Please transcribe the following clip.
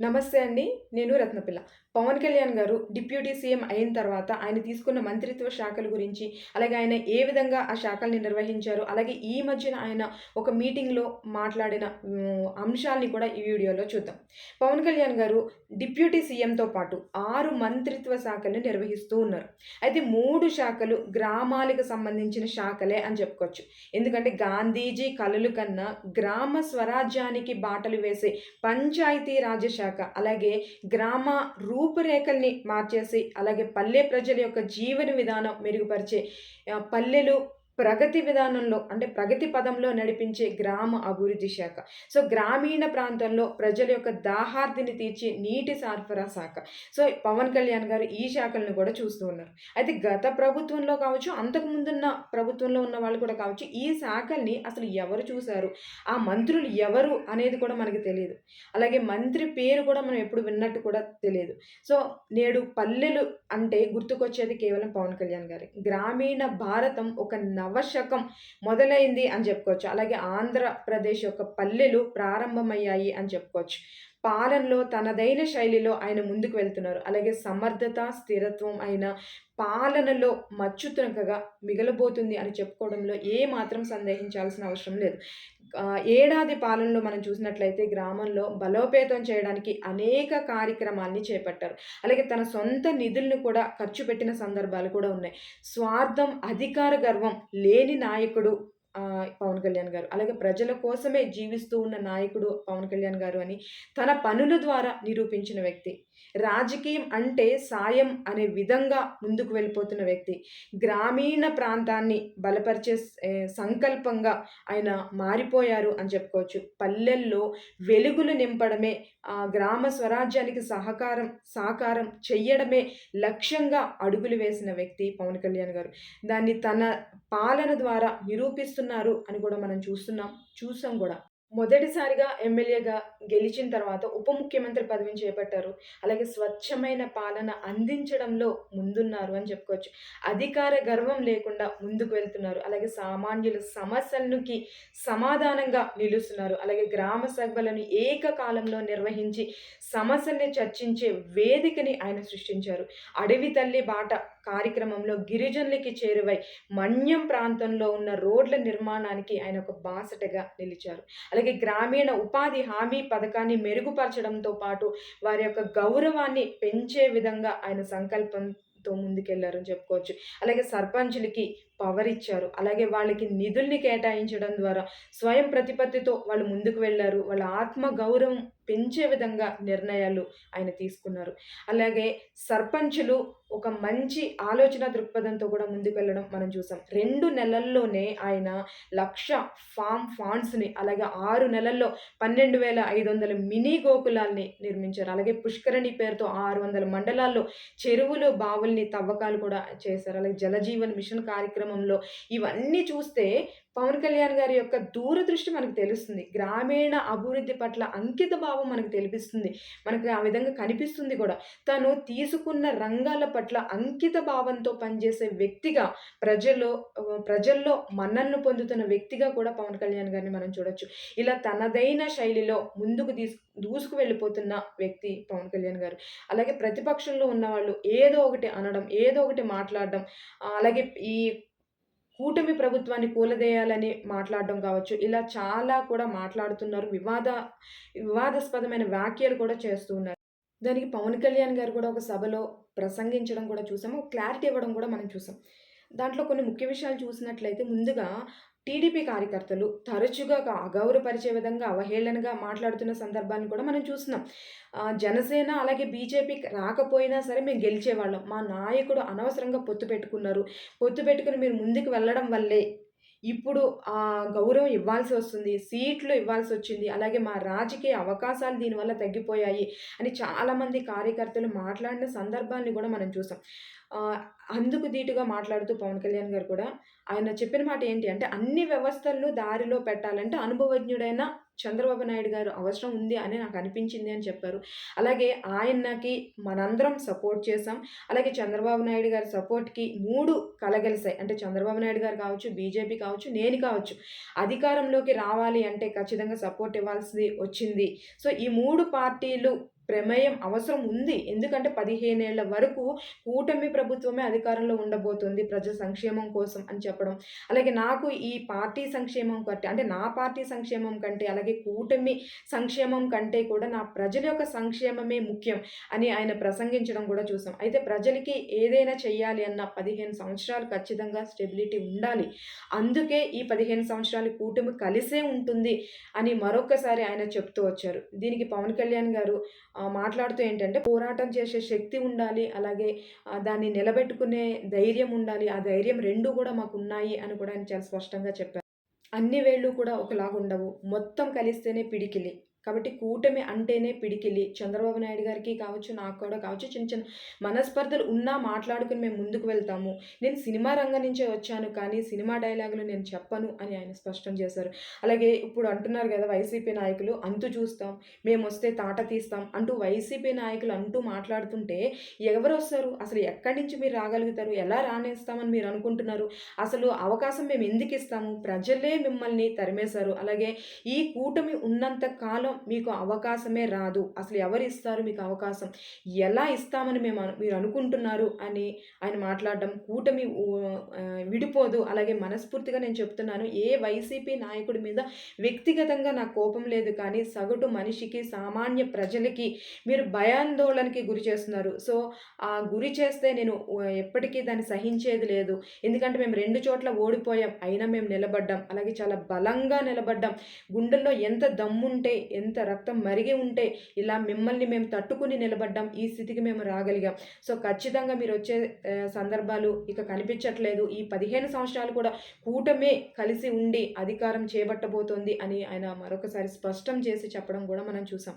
నమస్తే అండి నేను రత్నపిల్ల. పవన్ కళ్యాణ్ గారు డిప్యూటీ సీఎం అయిన తర్వాత ఆయన తీసుకున్న మంత్రిత్వ శాఖల గురించి అలాగే ఆయన ఏ విధంగా ఆ శాఖల్ని నిర్వహించారు అలాగే ఈ మధ్యన ఆయన ఒక మీటింగ్లో మాట్లాడిన అంశాలని అంశాల్ని కూడా ఈ వీడియోలో చూద్దాం. పవన్ కళ్యాణ్ గారు డిప్యూటీ సీఎంతో పాటు ఆరు మంత్రిత్వ శాఖల్ని నిర్వహిస్తూ ఉన్నారు. అయితే మూడు శాఖలు గ్రామాలకు సంబంధించిన శాఖలే అని చెప్పుకోవచ్చు. ఎందుకంటే గాంధీజీ కలలు కన్నా గ్రామ స్వరాజ్యానికి బాటలు వేసే పంచాయతీ రాజ్ మార్చాక అలాగే గ్రామ రూపురేఖల్ని మార్చేసి అలాగే పల్లె ప్రజల యొక్క జీవన విధానం మెరుగుపరిచే పల్లెలు ప్రగతి విధానంలో అంటే ప్రగతి పదంలో నడిపించే గ్రామ అభివృద్ధి శాఖ. సో గ్రామీణ ప్రాంతంలో ప్రజల యొక్క దాహార్తిని తీర్చే నీటి సరఫరా శాఖ. సో పవన్ కళ్యాణ్ గారు ఈ శాఖలను కూడా చూస్తూ ఉన్నారు. అయితే గత ప్రభుత్వంలో కావచ్చు అంతకు ముందున్న ప్రభుత్వంలో ఉన్న వాళ్ళు కూడా కావచ్చు ఈ శాఖల్ని అసలు ఎవరు చూశారు? ఆ మంత్రులు ఎవరు అనేది కూడా మనకి తెలియదు. అలాగే మంత్రి పేరు కూడా మనం ఎప్పుడు విన్నట్టు కూడా తెలియదు. సో నేడు పల్లెలు అంటే గుర్తుకొచ్చేది కేవలం పవన్ కళ్యాణ్ గారి. గ్రామీణ భారతం ఒక నవశకం మొదలైంది అని చెప్పుకోవచ్చు. అలాగే ఆంధ్రప్రదేశ్ యొక్క పల్లెలు ప్రారంభమయ్యాయి అని చెప్పుకోవచ్చు. పాలనలో తనదైన శైలిలో ఆయన ముందుకు వెళ్తున్నారు. అలాగే సమర్థత స్థిరత్వం అయిన పాలనలో మచ్చుతునకగా మిగలబోతుంది అని చెప్పుకోవడంలో ఏ మాత్రం సందేహించాల్సిన అవసరం లేదు. ఏడాది పాలనలో మనం చూసినట్లయితే గ్రామంలో బలోపేతం చేయడానికి అనేక కార్యక్రమాల్ని చేపట్టారు. అలాగే తన సొంత నిధులను కూడా ఖర్చు పెట్టిన సందర్భాలు కూడా ఉన్నాయి. స్వార్థం అధికార గర్వం లేని నాయకుడు పవన్ కళ్యాణ్ గారు. అలాగే ప్రజల కోసమే జీవిస్తూ ఉన్న నాయకుడు పవన్ కళ్యాణ్ గారు అని తన పనుల ద్వారా నిరూపించిన వ్యక్తి. రాజకీయం అంటే సాయం అనే విధంగా ముందుకు వెళ్ళిపోతున్న వ్యక్తి. గ్రామీణ ప్రాంతాన్ని బలపరిచే సంకల్పంగా ఆయన మారిపోయారు అని చెప్పుకోవచ్చు. పల్లెల్లో వెలుగులు నింపడమే ఆ గ్రామ స్వరాజ్యానికి సహకారం సాకారం చెయ్యడమే లక్ష్యంగా అడుగులు వేసిన వ్యక్తి పవన్ కళ్యాణ్ గారు. దాన్ని తన పాలన ద్వారా నిరూపిస్తున్న చేస్తున్నారు అని కూడా మనం చూస్తున్నాం చూసాం కూడా. మొదటిసారిగా ఎమ్మెల్యేగా గెలిచిన తర్వాత ఉప ముఖ్యమంత్రి పదవిని చేపట్టారు. అలాగే స్వచ్ఛమైన పాలన అందించడంలో ముందున్నారు అని చెప్పుకోవచ్చు. అధికార గర్వం లేకుండా ముందుకు వెళ్తున్నారు. అలాగే సామాన్యుల సమస్యలకి సమాధానంగా నిలుస్తున్నారు. అలాగే గ్రామ సభలను ఏకకాలంలో నిర్వహించి సమస్యల్ని చర్చించే వేదికని ఆయన సృష్టించారు. అడవి తల్లి బాట కార్యక్రమంలో గిరిజనులకి చేరువై మన్యం ప్రాంతంలో ఉన్న రోడ్ల నిర్మాణానికి ఆయన ఒక బాసటగా నిలిచారు. అలాగే గ్రామీణ ఉపాధి హామీ పథకాన్ని మెరుగుపరచడంతో పాటు వారి యొక్క గౌరవాన్ని పెంచే విధంగా ఆయన సంకల్పంతో ముందుకెళ్ళారని చెప్పుకోవచ్చు. అలాగే సర్పంచులకి పవర్ ఇచ్చారు. అలాగే వాళ్ళకి నిధుల్ని కేటాయించడం ద్వారా స్వయం ప్రతిపత్తితో వాళ్ళు ముందుకు వెళ్ళారు. వాళ్ళ ఆత్మ గౌరవం పెంచే విధంగా నిర్ణయాలు ఆయన తీసుకున్నారు. అలాగే సర్పంచులు ఒక మంచి ఆలోచన దృక్పథంతో కూడా ముందుకెళ్ళడం మనం చూసాం. రెండు నెలల్లోనే ఆయన లక్ష ఫామ్ ఫాండ్స్ని అలాగే ఆరు నెలల్లో పన్నెండు వేల ఐదు వందల మినీ గోకులాల్ని నిర్మించారు. అలాగే పుష్కరణి పేరుతో ఆరు వందల మండలాల్లో చెరువులు బావుల్ని తవ్వకాలు కూడా చేశారు. అలాగే జలజీవన్ మిషన్ కార్యక్రమంలో ఇవన్నీ చూస్తే పవన్ కళ్యాణ్ గారి యొక్క దూరదృష్టి మనకు తెలుస్తుంది. గ్రామీణ అభివృద్ధి పట్ల అంకిత భావం మనకు తెలిపిస్తుంది. మనకు ఆ విధంగా కనిపిస్తుంది కూడా. తను తీసుకున్న రంగాల పట్ల అంకిత భావంతో పనిచేసే వ్యక్తిగా ప్రజల్లో ప్రజల్లో మన్నన్ను పొందుతున్న వ్యక్తిగా కూడా పవన్ కళ్యాణ్ గారిని మనం చూడొచ్చు. ఇలా తనదైన శైలిలో ముందుకు తీసు దూసుకు వెళ్ళిపోతున్న వ్యక్తి పవన్ కళ్యాణ్ గారు. అలాగే ప్రతిపక్షంలో ఉన్నవాళ్ళు ఏదో ఒకటి అనడం ఏదో ఒకటి మాట్లాడడం అలాగే ఈ కూటమి ప్రభుత్వాన్ని కూలదేయాలని మాట్లాడడం కావచ్చు. ఇలా చాలా కూడా మాట్లాడుతున్నారు. వివాద వివాదాస్పదమైన వ్యాఖ్యలు కూడా చేస్తూ ఉన్నారు. దానికి పవన్ కళ్యాణ్ గారు కూడా ఒక సభలో ప్రసంగించడం కూడా చూసాము. క్లారిటీ ఇవ్వడం కూడా మనం చూసాం. దాంట్లో కొన్ని ముఖ్య విషయాలు చూసినట్లయితే ముందుగా టీడీపీ కార్యకర్తలు తరచుగా అగౌరవపరిచే విధంగా అవహేళనగా మాట్లాడుతున్న సందర్భాన్ని కూడా మనం చూస్తున్నాం. జనసేన అలాగే బీజేపీ రాకపోయినా సరే మేము గెలిచేవాళ్ళం. మా నాయకుడు అనవసరంగా పొత్తు పెట్టుకున్నారు. పొత్తు పెట్టుకుని మీరు ముందుకు వెళ్ళడం వల్లే ఇప్పుడు ఆ గౌరవం ఇవ్వాల్సి వస్తుంది సీట్లు ఇవ్వాల్సి వచ్చింది అలాగే మా రాజకీయ అవకాశాలు దీనివల్ల తగ్గిపోయాయి అని చాలామంది కార్యకర్తలు మాట్లాడిన సందర్భాన్ని కూడా మనం చూసాం. అందుకు ధీటుగా మాట్లాడుతూ పవన్ కళ్యాణ్ గారు కూడా ఆయన చెప్పిన మాట ఏంటి అంటే అన్ని వ్యవస్థలను దారిలో పెట్టాలంటే అనుభవజ్ఞుడైన చంద్రబాబు నాయుడు గారు అవసరం ఉంది అని నాకు అనిపించింది అని చెప్పారు. అలాగే ఆయనకి మనందరం సపోర్ట్ చేసాం అలాగే చంద్రబాబు నాయుడు గారి సపోర్ట్కి మూడు కలగలిసాయి. అంటే చంద్రబాబు నాయుడు గారు కావచ్చు బీజేపీ కావచ్చు నేను కావచ్చు. అధికారంలోకి రావాలి అంటే ఖచ్చితంగా సపోర్ట్ ఇవ్వాల్సి వచ్చింది. సో ఈ మూడు పార్టీలు ప్రమేయం అవసరం ఉంది. ఎందుకంటే పదిహేనేళ్ళ వరకు కూటమి ప్రభుత్వమే అధికారంలో ఉండబోతుంది ప్రజల సంక్షేమం కోసం అని చెప్పడం. అలాగే నాకు ఈ పార్టీ సంక్షేమం కంటే అంటే నా పార్టీ సంక్షేమం కంటే అలాగే కూటమి సంక్షేమం కంటే కూడా నా ప్రజల యొక్క సంక్షేమమే ముఖ్యం అని ఆయన ప్రసంగించడం కూడా చూసాం. అయితే ప్రజలకి ఏదైనా చేయాలి అన్న పదిహేను సంవత్సరాలు ఖచ్చితంగా స్టెబిలిటీ ఉండాలి. అందుకే ఈ పదిహేను సంవత్సరాలు కూటమి కలిసే ఉంటుంది అని మరొకసారి ఆయన చెప్తూ వచ్చారు. దీనికి పవన్ కళ్యాణ్ గారు మాట్లాడుతూ ఏంటంటే పోరాటం చేసే శక్తి ఉండాలి అలాగే దాన్ని నిలబెట్టుకునే ధైర్యం ఉండాలి ఆ ధైర్యం రెండు కూడా మాకు ఉన్నాయి అని కూడా ఆయన చాలా స్పష్టంగా చెప్పారు. అన్ని వేళ్ళు కూడా ఒకలాగా ఉండవు మొత్తం కలిస్తేనే పిడికిలి. కాబట్టి కూటమి అంటేనే పిడికిలి. చంద్రబాబు నాయుడు గారికి కావచ్చు నాకు కూడా కావచ్చు చిన్న చిన్న మనస్పర్ధలు ఉన్నా మాట్లాడుకుని మేము ముందుకు వెళ్తాము. నేను సినిమా రంగం నుంచే వచ్చాను కానీ సినిమా డైలాగులు నేను చెప్పను అని ఆయన స్పష్టం చేశారు. అలాగే ఇప్పుడు అంటున్నారు కదా వైసీపీ నాయకులు అంతు చూస్తాం మేము వస్తే తాట తీస్తాం అంటూ వైసీపీ నాయకులు అంటూ మాట్లాడుతుంటే ఎవరు వస్తారు? అసలు ఎక్కడి నుంచి మీరు రాగలుగుతారు? ఎలా రానేస్తామని మీరు అనుకుంటున్నారు? అసలు అవకాశం మేము ఎందుకు ఇస్తాము? ప్రజలే మిమ్మల్ని తరిమేశారు. అలాగే ఈ కూటమి ఉన్నంత కాలం మీకు అవకాశమే రాదు. అసలు ఎవరు ఇస్తారు మీకు అవకాశం? ఎలా ఇస్తామని మేము మీరు అనుకుంటున్నారు అని ఆయన మాట్లాడడం కూటమి విడిపోదు. అలాగే మనస్ఫూర్తిగా నేను చెప్తున్నాను ఏ వైసీపీ నాయకుడి మీద వ్యక్తిగతంగా నాకు కోపం లేదు కానీ సగటు మనిషికి సామాన్య ప్రజలకి మీరు భయాందోళనకి గురి చేస్తున్నారు. సో ఆ గురి చేస్తే నేను ఎప్పటికీ దాన్ని సహించేది లేదు. ఎందుకంటే మేము రెండు చోట్ల ఓడిపోయాం అయినా మేము నిలబడ్డాం. అలాగే చాలా బలంగా నిలబడ్డాం. గుండెల్లో ఎంత దమ్ముంటే ఎంత రక్తం మరిగి ఉంటే ఇలా మిమ్మల్ని మేము తట్టుకుని నిలబడ్డాం ఈ స్థితికి మేము రాగలిగాం. సో ఖచ్చితంగా మీరు వచ్చే సందర్భాలు ఇక కనిపించట్లేదు. ఈ పదిహేను సంవత్సరాలు కూడా కూటమే కలిసి ఉండి అధికారం చేపట్టబోతోంది అని ఆయన మరొకసారి స్పష్టం చేసి చెప్పడం కూడా మనం చూసాం.